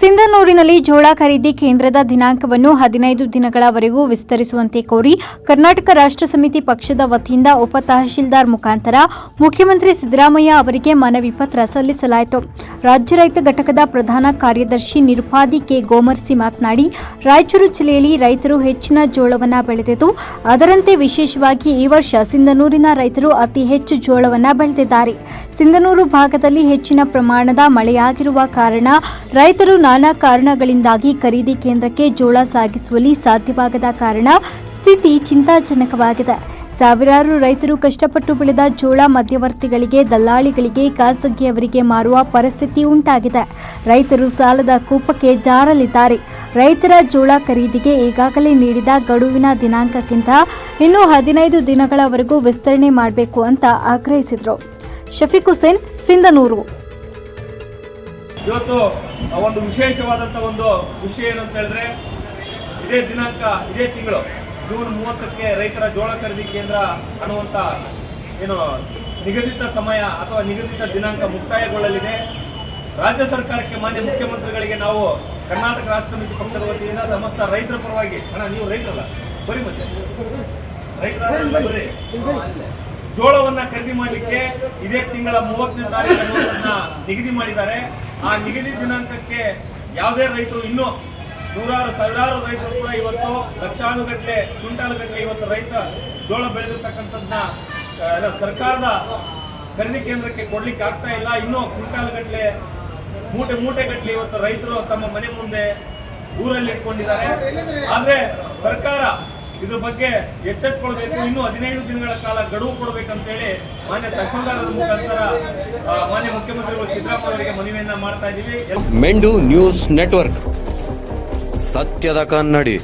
ಸಿಂಧನೂರಿನಲ್ಲಿ ಜೋಳ ಖರೀದಿ ಕೇಂದ್ರದ ದಿನಾಂಕವನ್ನು ಹದಿನೈದು ದಿನಗಳವರೆಗೂ ವಿಸ್ತರಿಸುವಂತೆ ಕೋರಿ ಕರ್ನಾಟಕ ರಾಷ್ಟ್ರ ಸಮಿತಿ ಪಕ್ಷದ ವತಿಯಿಂದ ಉಪ ತಹಶೀಲ್ದಾರ್ ಮುಖಾಂತರ ಮುಖ್ಯಮಂತ್ರಿ ಸಿದ್ದರಾಮಯ್ಯ ಅವರಿಗೆ ಮನವಿ ಪತ್ರ ಸಲ್ಲಿಸಲಾಯಿತು. ರಾಜ್ಯ ರೈತ ಘಟಕದ ಪ್ರಧಾನ ಕಾರ್ಯದರ್ಶಿ ನಿರುಪಾದಿ ಕೆ. ಗೋಮರ್ಸಿ ಮಾತನಾಡಿ, ರಾಯಚೂರು ಜಿಲ್ಲೆಯಲ್ಲಿ ರೈತರು ಹೆಚ್ಚಿನ ಜೋಳವನ್ನು ಬೆಳೆದಿದ್ದು, ಅದರಂತೆ ವಿಶೇಷವಾಗಿ ಈ ವರ್ಷ ಸಿಂಧನೂರಿನ ರೈತರು ಅತಿ ಹೆಚ್ಚು ಜೋಳವನ್ನು ಬೆಳೆದಿದ್ದಾರೆ. ಸಿಂಧನೂರು ಭಾಗದಲ್ಲಿ ಹೆಚ್ಚಿನ ಪ್ರಮಾಣದ ಮಳೆಯಾಗಿರುವ ಕಾರಣ ರೈತರು ನಾನಾ ಕಾರಣಗಳಿಂದಾಗಿ ಖರೀದಿ ಕೇಂದ್ರಕ್ಕೆ ಜೋಳ ಸಾಗಿಸುವಲ್ಲಿ ಸಾಧ್ಯವಾಗದ ಕಾರಣ ಸ್ಥಿತಿ ಚಿಂತಾಜನಕವಾಗಿದೆ. ಸಾವಿರಾರು ರೈತರು ಕಷ್ಟಪಟ್ಟು ಬೆಳೆದ ಜೋಳ ಮಧ್ಯವರ್ತಿಗಳಿಗೆ, ದಲ್ಲಾಳಿಗಳಿಗೆ, ಖಾಸಗಿಯವರಿಗೆ ಮಾರುವ ಪರಿಸ್ಥಿತಿ ಉಂಟಾಗಿದೆ. ರೈತರು ಸಾಲದ ಕೂಪಕ್ಕೆ ಜಾರಲಿದ್ದಾರೆ. ರೈತರ ಜೋಳ ಖರೀದಿಗೆ ಈಗಾಗಲೇ ನೀಡಿದ ಗಡುವಿನ ದಿನಾಂಕಕ್ಕಿಂತ ಇನ್ನೂ ಹದಿನೈದು ದಿನಗಳವರೆಗೂ ವಿಸ್ತರಣೆ ಮಾಡಬೇಕು ಅಂತ ಆಗ್ರಹಿಸಿದರು. ಶಫೀಕ್ ಹುಸೇನ್, ಸಿಂಧನೂರು. ಇವತ್ತು ಒಂದು ವಿಶೇಷವಾದಂತ ಒಂದು ವಿಷಯ ಏನು ಅಂತ ಹೇಳಿದ್ರೆ, ಇದೇ ದಿನಾಂಕ, ಇದೇ ತಿಂಗಳು, ಜೂನ್ ಮೂವತ್ತಕ್ಕೆ ರೈತರ ಜೋಳ ಖರೀದಿ ಕೇಂದ್ರ ಅನ್ನುವಂತ ಏನು ನಿಗದಿತ ಸಮಯ ಅಥವಾ ನಿಗದಿತ ದಿನಾಂಕ ಮುಕ್ತಾಯಗೊಳ್ಳಲಿದೆ. ರಾಜ್ಯ ಸರ್ಕಾರಕ್ಕೆ ಮಾನ್ಯ ಮುಖ್ಯಮಂತ್ರಿಗಳಿಗೆ ನಾವು ಕರ್ನಾಟಕ ರಾಜ್ಯ ಸಮಿತಿ ಪಕ್ಷದ ವತಿಯಿಂದ ಸಮಸ್ತ ರೈತರ ಪರವಾಗಿ, ಅಣ್ಣ, ನೀವು ರೈತರಲ್ಲ ಬರೀ ಮತ್ತೆ. ರೈತರ ಜೋಳವನ್ನ ಖರೀದಿ ಮಾಡಲಿಕ್ಕೆ ಇದೇ ತಿಂಗಳ ಮೂವತ್ತನೇ ತಾರೀಕು ನಿಗದಿ ಮಾಡಿದ್ದಾರೆ. ಆ ನಿಗದಿ ದಿನಾಂಕಕ್ಕೆ ಯಾವುದೇ ರೈತರು ಇನ್ನೂ ನೂರಾರು, ಸಾವಿರಾರು ರೈತರು ಕೂಡ ಇವತ್ತು ಲಕ್ಷಾನುಗಟ್ಟಲೆ, ಕ್ವಿಂಟಾಲುಗಟ್ಟಲೆ ಇವತ್ತು ರೈತ ಜೋಳ ಬೆಳೆದಿರ್ತಕ್ಕಂಥದ್ದನ್ನ ಸರ್ಕಾರದ ಖರೀದಿ ಕೇಂದ್ರಕ್ಕೆ ಕೊಡ್ಲಿಕ್ಕೆ ಆಗ್ತಾ ಇಲ್ಲ. ಇನ್ನೂ ಕ್ವಿಂಟಾಲುಗಟ್ಟಲೆ, ಮೂಟೆ ಮೂಟೆ ಗಟ್ಟಲೆ ಇವತ್ತು ರೈತರು ತಮ್ಮ ಮನೆ ಮುಂದೆ ಊರಲ್ಲಿ ಇಟ್ಕೊಂಡಿದ್ದಾರೆ ಆದ್ರೆ ಸರ್ಕಾರ ಇದ್ರ ಬಗ್ಗೆ ಎಚ್ಚೆತ್ಕೊಳ್ಬೇಕು. ಇನ್ನು ಹದಿನೈದು ದಿನಗಳ ಕಾಲ ಗಡುವು ಕೊಡಬೇಕಂತೇಳಿ ಮಾನ್ಯ ತಹಸೀಲ್ದಾರರ ಮುಖಾಂತರ ಮಾನ್ಯ ಮುಖ್ಯಮಂತ್ರಿಗಳು ಸಿದ್ದರಾಮಯ್ಯ ಅವರಿಗೆ ಮನವಿಯನ್ನ ಮಾಡ್ತಾ ಇದ್ದೀವಿ. Mendu news network. ಸತ್ಯದ ಕನ್ನಡಿ.